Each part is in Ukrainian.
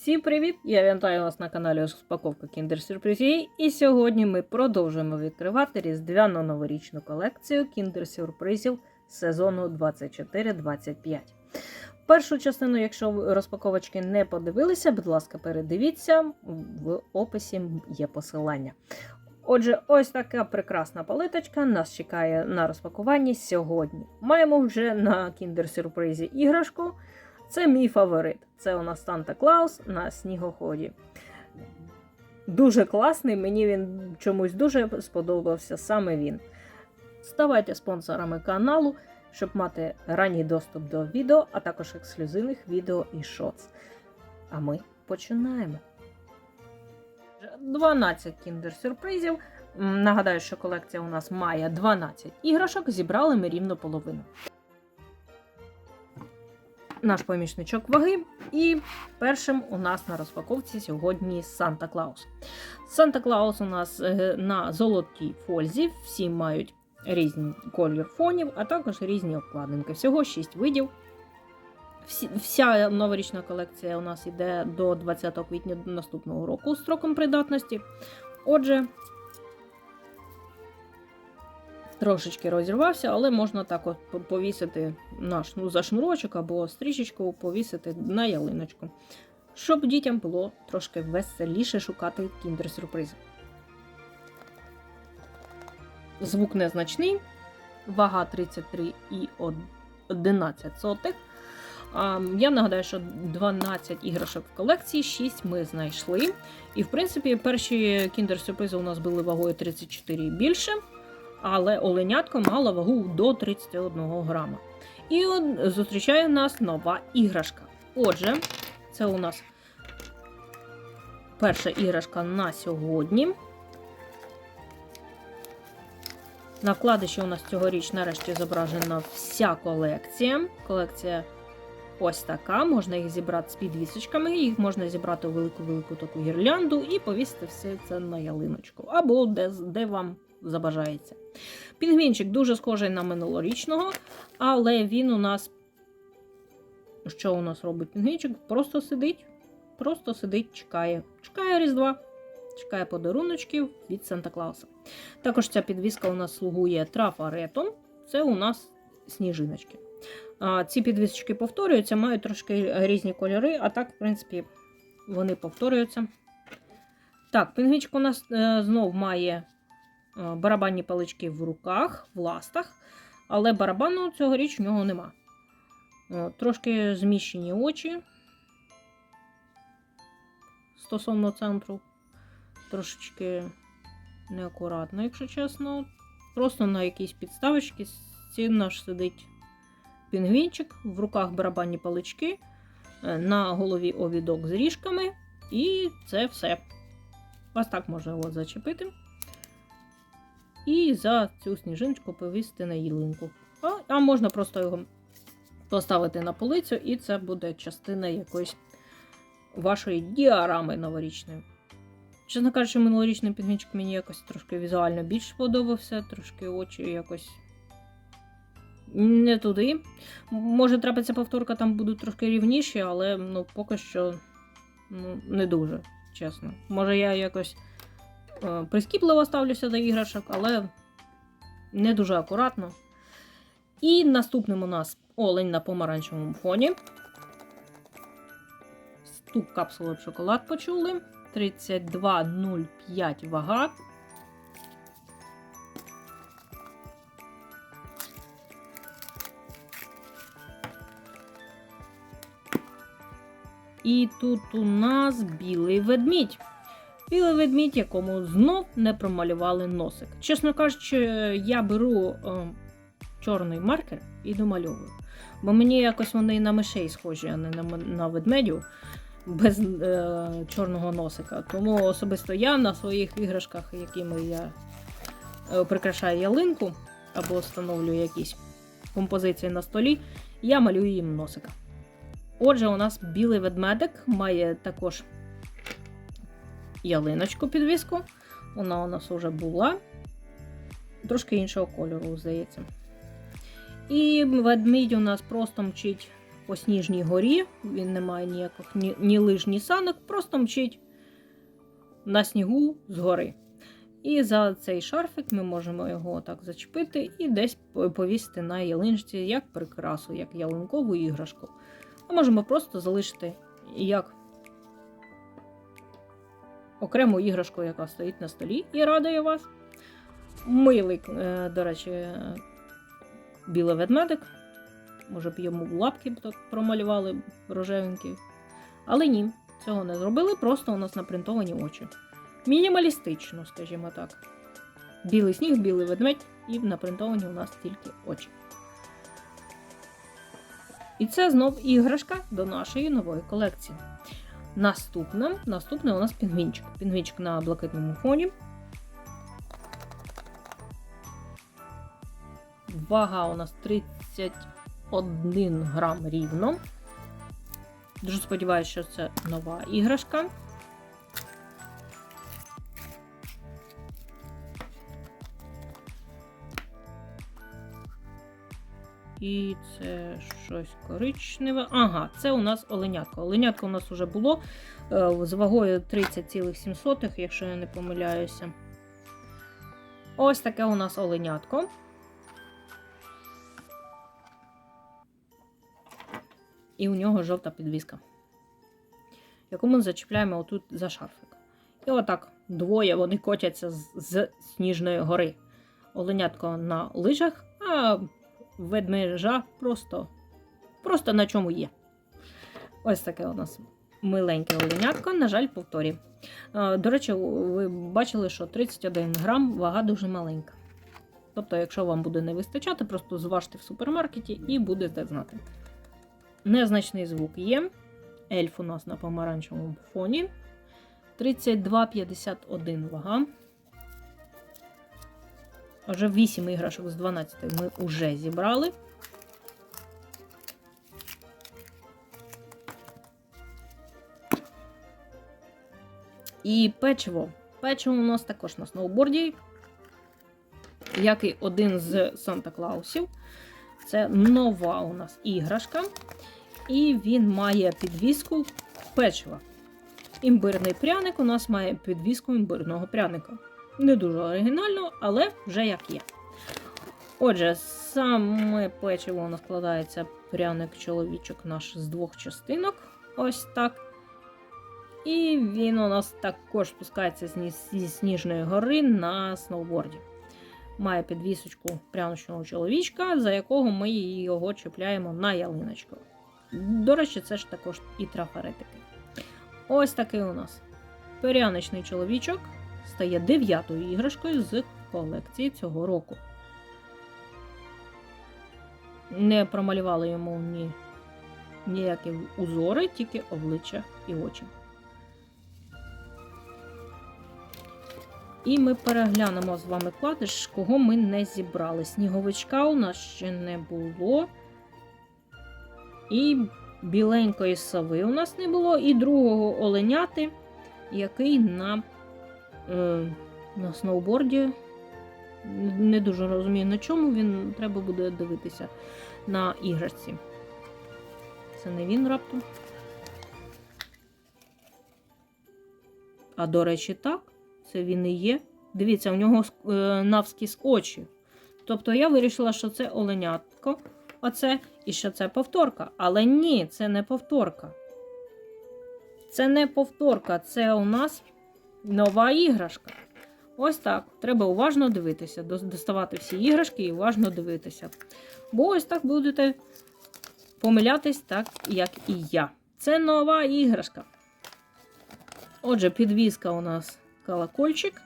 Всім привіт! Я вітаю вас на каналі Розпаковка Kinder Surprise і сьогодні ми продовжуємо відкривати різдвяну новорічну колекцію Kinder Сюрпризів сезону 24-25. Першу частину, якщо ви розпаковочки не подивилися, будь ласка, передивіться, в описі є посилання. Отже, ось така прекрасна палиточка нас чекає на розпакуванні сьогодні. Маємо вже на Kinder Сюрпризі іграшку. Це мій фаворит. Це у нас Санта Клаус на снігоході. Дуже класний, мені він чомусь дуже сподобався саме він. Ставайте спонсорами каналу, щоб мати ранній доступ до відео, а також ексклюзивних відео і шоц. А ми починаємо. 12 кіндер сюрпризів. Нагадаю, що колекція у нас має 12 іграшок, зібрали ми рівно половину наш помічничок ваги. І першим у нас на розпаковці сьогодні Санта Клаус. Санта Клаус у нас е, на золотій фользі. Всі мають різні колір фонів, а також різні обкладинки. Всього 6 видів. Вся новорічна колекція у нас йде до 20 квітня наступного року строком придатності. Отже, трошечки розірвався, але можна так от повісити наш ну, за шнурочок або стрічечку повісити на ялиночку, щоб дітям було трошки веселіше шукати кіндер-сюрпризи. Звук незначний, вага 33,11. А, Я нагадаю, що 12 іграшок в колекції, 6 ми знайшли. І, в принципі, перші кіндер-сюрпризи у нас були вагою 34 і більше але оленятко мало вагу до 31 грама. І от зустрічає нас нова іграшка. Отже, це у нас перша іграшка на сьогодні. На вкладиші у нас цьогоріч нарешті зображена вся колекція. Колекція ось така. Можна їх зібрати з підвісочками, їх можна зібрати у велику-велику таку гірлянду і повісити все це на ялиночку. Або де, де вам забажається. Пінгвінчик дуже схожий на минулорічного, але він у нас. Що у нас робить пінгвінчик? Просто сидить, просто сидить, чекає. Чекає Різдва, чекає подаруночків від Санта Клауса. Також ця підвіска у нас слугує трафаретом. Це у нас сніжиночки. Ці підвісочки повторюються, мають трошки різні кольори, а так, в принципі, вони повторюються. Так, пінгвінчик у нас е, знов має барабанні палички в руках, в ластах, але барабану цьогоріч в нього нема. Е, Трошки зміщені очі стосовно центру. Трошечки неакуратно, якщо чесно. Просто на якійсь підставочці наш сидить пінгвінчик, в руках барабанні палички, е, на голові овідок з ріжками, і це все. Ось так можна його зачепити. І за цю сніжиночку повісити на ялинку. А, а можна просто його поставити на полицю, і це буде частина якоїсь вашої діарами новорічної. Чесно кажучи, минулорічний підмічок мені якось трошки візуально більш сподобався, трошки очі якось не туди. Може, трапиться повторка, там будуть трошки рівніші, але ну, поки що ну, не дуже, чесно. Може, я якось прискіпливо ставлюся до іграшок, але не дуже акуратно. І наступним у нас олень на помаранчевому фоні. Стук капсули в шоколад почули. 32,05 вага. І тут у нас білий ведмідь. Білий ведмідь, якому знов не промалювали носик. Чесно кажучи, я беру е, чорний маркер і домальовую. Бо мені якось вони на мишей схожі, а не на, на ведмедю без е, чорного носика. Тому особисто я на своїх іграшках, якими я е, прикрашаю ялинку або встановлюю якісь композиції на столі, я малюю їм носика. Отже, у нас білий ведмедик має також ялиночку підвіску. Вона у нас вже була. Трошки іншого кольору, здається. І ведмідь у нас просто мчить по сніжній горі, він не має ніяких ні, ні лиж, ні санок, просто мчить на снігу з гори. І за цей шарфик ми можемо його так зачепити і десь повісити на ялиночці як прикрасу, як ялинкову іграшку. А можемо просто залишити як окрему іграшку, яка стоїть на столі і радує вас. Милий, е, до речі, білий ведмедик. Може б йому лапки промалювали рожевенькі. Але ні, цього не зробили, просто у нас напринтовані очі. Мінімалістично, скажімо так. Білий сніг, білий ведмедь, і напринтовані у нас тільки очі. І це знов іграшка до нашої нової колекції. Наступне, наступне у нас пінгвінчик. Пінгвінчик на блакитному фоні. Вага у нас 31 грам рівно. Дуже сподіваюся, що це нова іграшка. І це щось коричневе. Ага, це у нас оленятко. Оленятко у нас вже було е, з вагою 30,7, якщо я не помиляюся. Ось таке у нас оленятко. І у нього жовта підвіска, яку ми зачіпляємо отут за шарфик. І отак двоє вони котяться з, з Сніжної гори. Оленятко на лижах, а ведмежа просто, просто на чому є. Ось таке у нас миленьке оленятко, на жаль, повторі. До речі, ви бачили, що 31 грам вага дуже маленька. Тобто, якщо вам буде не вистачати, просто зважте в супермаркеті і будете знати. Незначний звук є. Ельф у нас на помаранчевому фоні. 32,51 вага. Вже 8 іграшок з 12 ми вже зібрали. І печиво. Печиво у нас також на сноуборді, як і один з Санта Клаусів. Це нова у нас іграшка. І він має підвіску печива. Імбирний пряник у нас має підвіску імбирного пряника. Не дуже оригінально, але вже як є. Отже, саме печиво у нас складається пряник-чоловічок наш з двох частинок. Ось так. І він у нас також спускається зі сніжної гори на сноуборді. Має підвісочку пряночного чоловічка, за якого ми його чіпляємо на ялиночку. До речі, це ж також і трафаретики. Ось такий у нас перяничний чоловічок стає дев'ятою іграшкою з колекції цього року. Не промалювали йому ні, ніякі узори, тільки обличчя і очі. І ми переглянемо з вами кладиш, кого ми не зібрали. Сніговичка у нас ще не було. І біленької сови у нас не було. І другого оленяти, який на, е, на сноуборді. Не дуже розумію, на чому він треба буде дивитися на іграшці. Це не він раптом. А до речі, так, це він і є. Дивіться, у нього е, навскіз очі. Тобто я вирішила, що це оленятко, оце, і що це повторка. Але ні, це не повторка. Це не повторка, це у нас нова іграшка. Ось так. Треба уважно дивитися, доставати всі іграшки і уважно дивитися. Бо ось так будете помилятись, так як і я. Це нова іграшка. Отже, підвіска у нас колокольчик,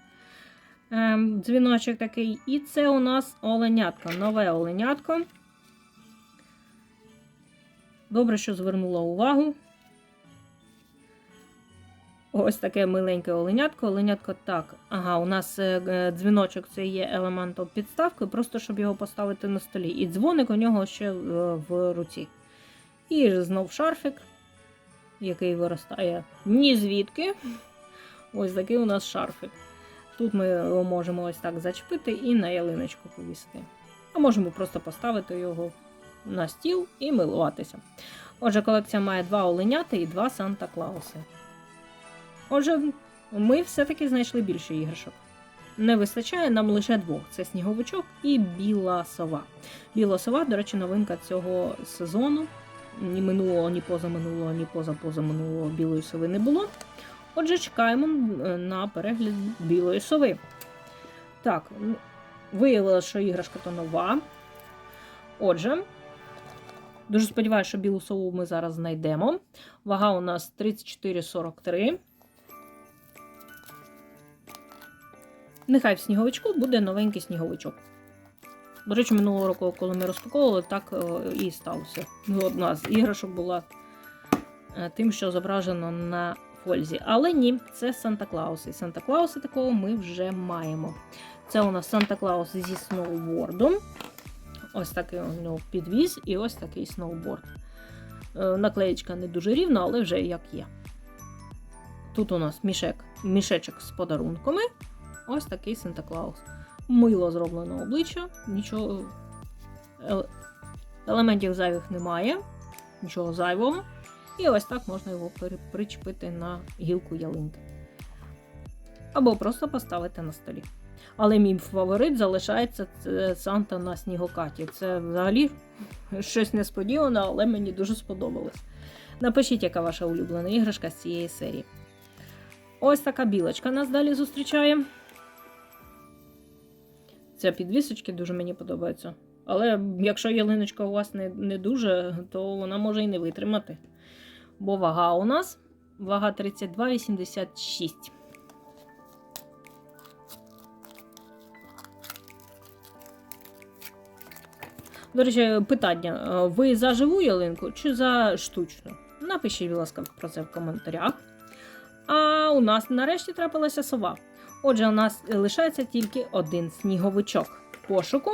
ем, дзвіночок такий. І це у нас оленятко, нове оленятко. Добре, що звернула увагу. Ось таке миленьке оленятко. Оленятко так. Ага, у нас е, е, дзвіночок це є елементом підставки, просто щоб його поставити на столі. І дзвоник у нього ще е, в руці. І знов шарфик, який виростає ні звідки. Ось такий у нас шарфик. Тут ми його можемо ось так зачепити і на ялиночку повісити. А можемо просто поставити його на стіл і милуватися. Отже, колекція має два оленяти і два Санта Клауси. Отже, ми все-таки знайшли більше іграшок. Не вистачає нам лише двох: це сніговичок і біла сова. Біла сова, до речі, новинка цього сезону. Ні минулого, ні позаминулого, ні позапозаминулого білої сови не було. Отже, чекаємо е, на перегляд білої сови. Так, виявилося, що іграшка то нова. Отже, дуже сподіваюся, що білу сову ми зараз знайдемо. Вага у нас 34,43. Нехай в сніговичку буде новенький сніговичок. До речі, минулого року, коли ми розпаковували, так е, і сталося. Ну, Одна з іграшок була е, тим, що зображено на фользі. Але ні, це Санта Клаус. І Санта Клауса такого ми вже маємо. Це у нас Санта Клаус зі сноубордом. Ось такий у нього підвіз і ось такий сноуборд. Е, Наклеєчка не дуже рівна, але вже як є. Тут у нас мішек, мішечок з подарунками. Ось такий Санта Клаус. Мило зроблено обличчя, нічого е- елементів зайвих немає, нічого зайвого. І ось так можна його причепити на гілку ялинки. Або просто поставити на столі. Але мій фаворит залишається Санта на снігокаті. Це взагалі щось несподіване, але мені дуже сподобалось. Напишіть, яка ваша улюблена іграшка з цієї серії. Ось така білочка нас далі зустрічає. Ця підвісочки дуже мені подобаються. Але якщо ялиночка у вас не, не дуже, то вона може і не витримати. Бо вага у нас вага 32,86. До речі, питання: е, ви за живу ялинку чи за штучну? Напишіть, будь ласка, про це в коментарях. А у нас нарешті трапилася сова. Отже, у нас лишається тільки один сніговичок пошуку.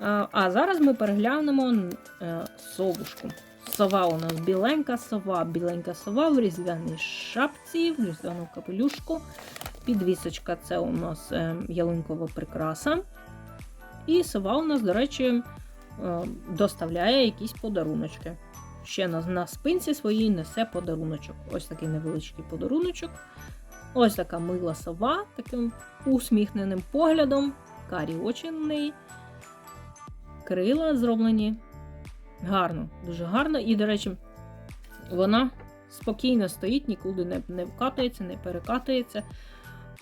А а зараз ми переглянемо е, совушку. Сова у нас біленька сова, біленька сова в різдвяній шапці, в різдвяному капелюшку. Підвісочка це у нас е, ялинкова прикраса. І сова у нас, до речі, е, доставляє якісь подаруночки. Ще на, на спинці своїй несе подаруночок. Ось такий невеличкий подаруночок. Ось така мила сова, таким усміхненим поглядом. Карі очі. Крила зроблені гарно, дуже гарно. І, до речі, вона спокійно стоїть, нікуди не, не вкатується, не перекатується.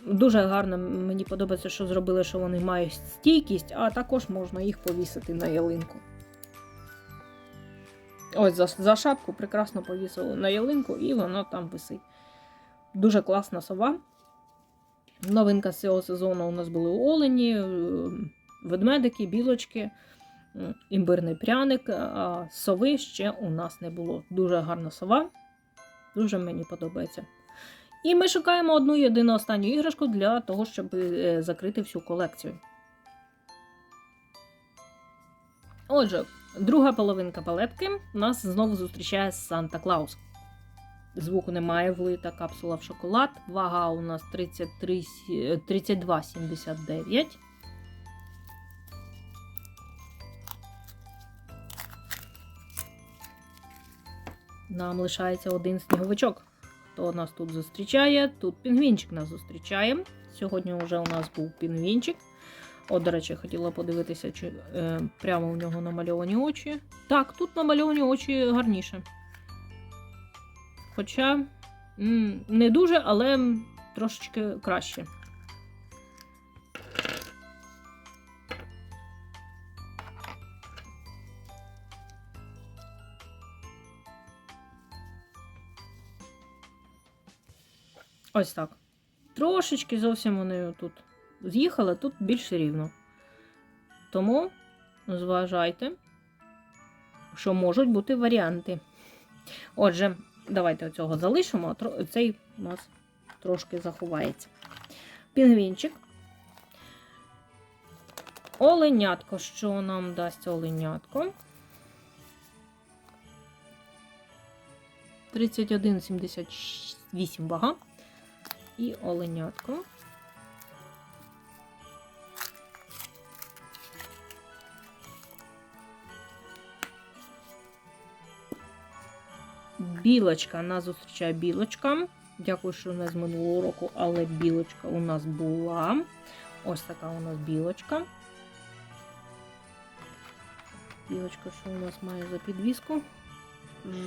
Дуже гарно мені подобається, що зробили, що вони мають стійкість, а також можна їх повісити на ялинку. Ось за, за шапку прекрасно повісили на ялинку, і вона там висить. Дуже класна сова. Новинка з цього сезону у нас були олені, е, ведмедики, білочки, імбирний пряник, а сови ще у нас не було. Дуже гарна сова. Дуже мені подобається. І ми шукаємо одну єдину останню іграшку для того, щоб е, закрити всю колекцію. Отже, друга половинка палетки нас знову зустрічає Санта Клаус. Звуку немає, влита капсула в шоколад. Вага у нас 32,79. Нам лишається один сніговичок. Хто нас тут зустрічає? Тут пінгвінчик нас зустрічає. Сьогодні вже у нас був пінгвінчик. От, до речі, хотіла подивитися, чи е, прямо у нього намальовані очі. Так, тут намальовані очі гарніше. Хоча не дуже, але трошечки краще. Ось так. Трошечки зовсім вони тут з'їхали, тут більш рівно. Тому зважайте, що можуть бути варіанти. Отже, давайте оцього залишимо, цей у нас трошки заховається. Пінгвінчик. Оленятко. Що нам дасть оленятко? 31,78 вага. І оленятко. Білочка нас зустрічає білочка. Дякую, що не з минулого року, але білочка у нас була. Ось така у нас білочка. Білочка, що у нас має за підвіску?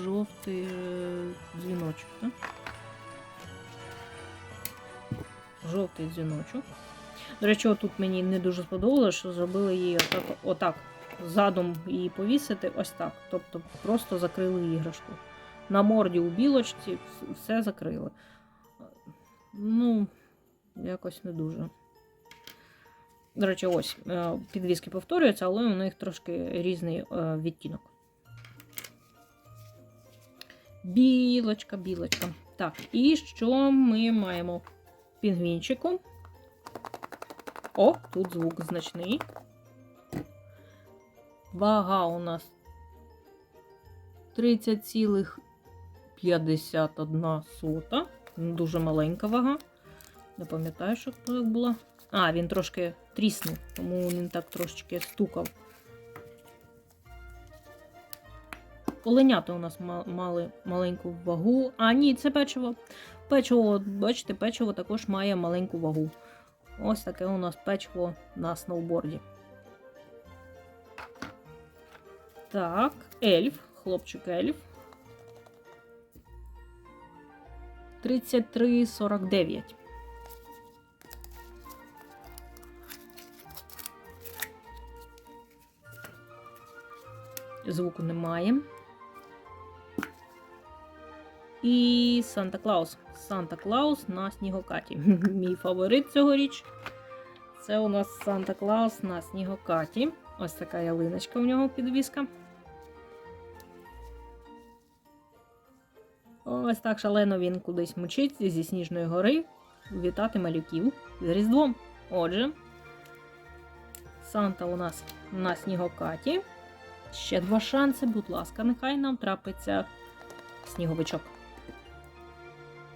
Жовтий е, дзвіночок, так? Жовтий дзвіночок. До речі, тут мені не дуже сподобалося, що зробили її отак, отак задом її повісити, ось так. Тобто просто закрили іграшку. На морді у білочці все закрили. Ну, якось не дуже. До речі, ось е, підвіски повторюються, але у них трошки різний е, відтінок. Білочка, білочка. Так, і що ми маємо? Пінгвінчику. О, тут звук значний. Вага у нас 30,51 сота. Дуже маленька вага. Не пам'ятаю, що так була. А, він трошки тріснув, тому він так трошечки стукав. Оленята у нас мали маленьку вагу. А, ні, це печиво. Печиво, бачите, печиво також має маленьку вагу. Ось таке у нас печиво на сноуборді. Так, ельф, хлопчик ельф. 33,49. Звуку немає. І Санта Клаус. Санта Клаус на снігокаті. Мій фаворит цьогоріч. Це у нас Санта Клаус на снігокаті. Ось така ялиночка у нього підвіска. Ось так шалено він кудись мчить зі Сніжної гори вітати малюків з Різдвом. Отже, Санта у нас на снігокаті. Ще два шанси, будь ласка, нехай нам трапиться сніговичок.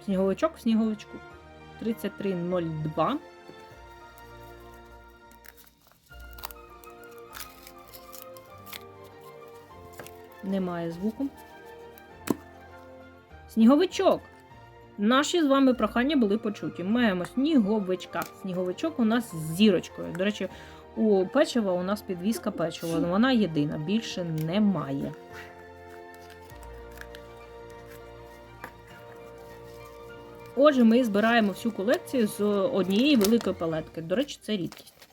Сніговичок в сніговичку. 3302. Немає звуку. Сніговичок. Наші з вами прохання були почуті. Маємо сніговичка. Сніговичок у нас з зірочкою. До речі, у печива у нас підвіска печива. Вона єдина, більше немає. Отже, ми збираємо всю колекцію з однієї великої палетки. До речі, це рідкість.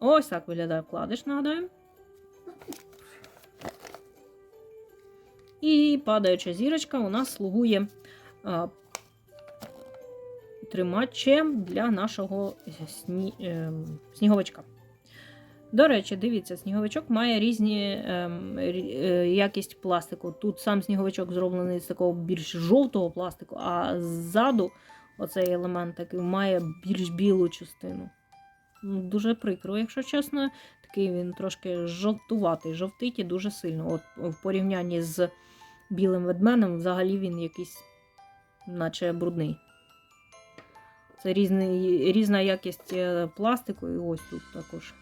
Ось так виглядає вкладиш, нагадаю. І падаюча зірочка у нас слугує а, тримачем для нашого сні, е, сніговичка. До речі, дивіться, сніговичок має різні рі- е, якість пластику. Тут сам сніговичок зроблений з такого більш жовтого пластику, а ззаду оцей елемент такий має більш білу частину. Ну, Дуже прикро, якщо чесно. Такий він трошки жовтуватий, жовтить і дуже сильно. От в порівнянні з білим ведменем, взагалі він якийсь, наче брудний. Це різний, різна якість е, пластику, і ось тут також.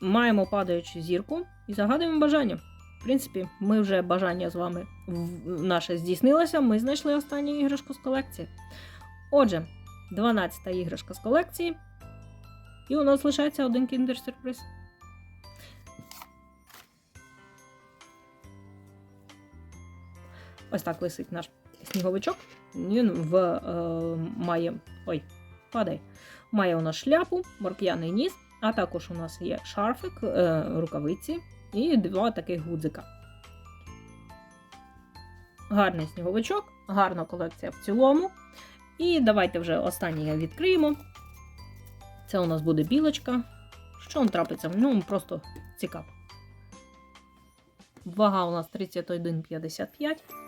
Маємо падаючу зірку і загадуємо бажання. В принципі, ми вже бажання з вами наше здійснилося. Ми знайшли останню іграшку з колекції. Отже, 12-та іграшка з колекції. І у нас лишається один кіндер-сюрприз. Ось так висить наш сніговичок. Він в, е, має. Ой, падай. Має у нас шляпу, морк'яний ніс, а також у нас є шарфик, е, рукавиці і два таких гудзика. Гарний сніговичок, гарна колекція в цілому. І давайте вже останнє відкриємо. Це у нас буде білочка. Що вам трапиться? Ну, просто цікаво. Вага у нас 31,55.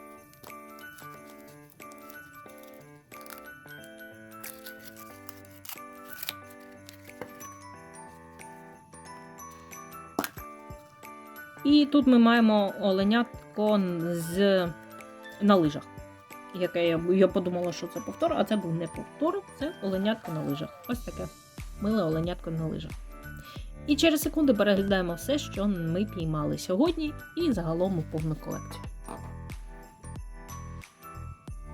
І тут ми маємо оленятко з на лижах. Яке я, я подумала, що це повтор, а це був не повтор, це оленятко на лижах. Ось таке миле оленятко на лижах. І через секунди переглядаємо все, що ми піймали сьогодні, і загалом у повну колекцію.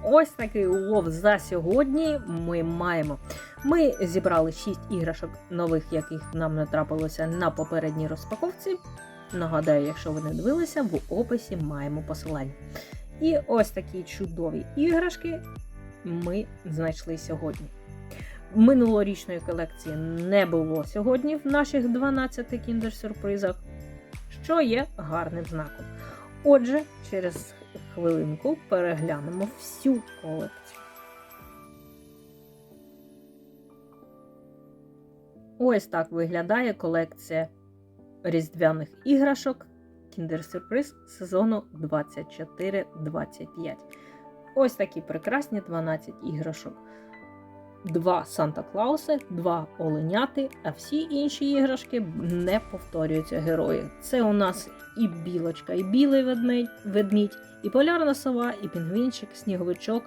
Ось такий улов за сьогодні ми маємо. Ми зібрали 6 іграшок нових, яких нам не трапилося на попередній розпаковці. Нагадаю, якщо ви не дивилися, в описі маємо посилання. І ось такі чудові іграшки ми знайшли сьогодні. Минулорічної колекції не було сьогодні в наших 12 кіндер-сюрпризах, що є гарним знаком. Отже, через хвилинку переглянемо всю колекцію. Ось так виглядає колекція різдвяних іграшок Surprise сезону 24-25. Ось такі прекрасні 12 іграшок. Два Санта Клауси, два оленяти, а всі інші іграшки не повторюються герої. Це у нас і білочка, і білий ведмідь, і полярна сова, і пінгвінчик, сніговичок,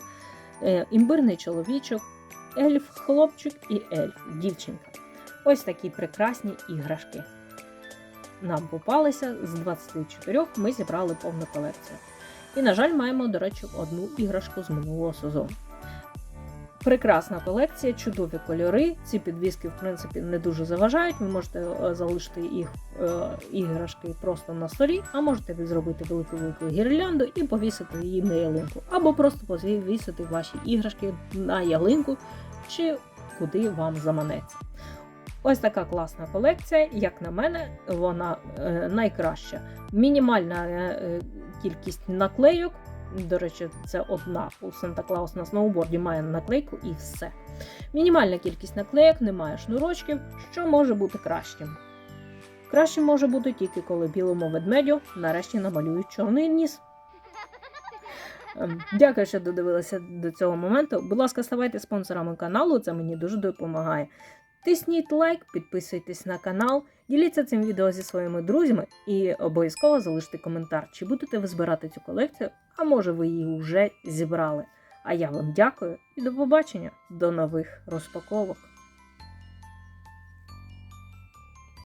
е, імбирний чоловічок, ельф, хлопчик і ельф, дівчинка. Ось такі прекрасні іграшки. Нам попалися з 24 ми зібрали повну колекцію. І, на жаль, маємо, до речі, одну іграшку з минулого сезону. Прекрасна колекція, чудові кольори. Ці підвіски, в принципі, не дуже заважають. Ви можете е, залишити їх е, іграшки просто на столі, а можете зробити велику велику гірлянду і повісити її на ялинку. Або просто повісити ваші іграшки на ялинку чи куди вам заманеться. Ось така класна колекція, як на мене, вона е, найкраща. Мінімальна е, е, кількість наклейок. До речі, це одна у Санта Клаус на сноуборді має наклейку і все. Мінімальна кількість наклейок, немає шнурочків, що може бути кращим. Краще може бути тільки коли білому ведмедю нарешті намалюють чорний ніс. Ем, Дякую, що додивилися до цього моменту. Будь ласка, ставайте спонсорами каналу, це мені дуже допомагає. Тисніть лайк, підписуйтесь на канал, діліться цим відео зі своїми друзями і обов'язково залиште коментар, чи будете ви збирати цю колекцію, а може ви її вже зібрали. А я вам дякую і до побачення, до нових розпаковок.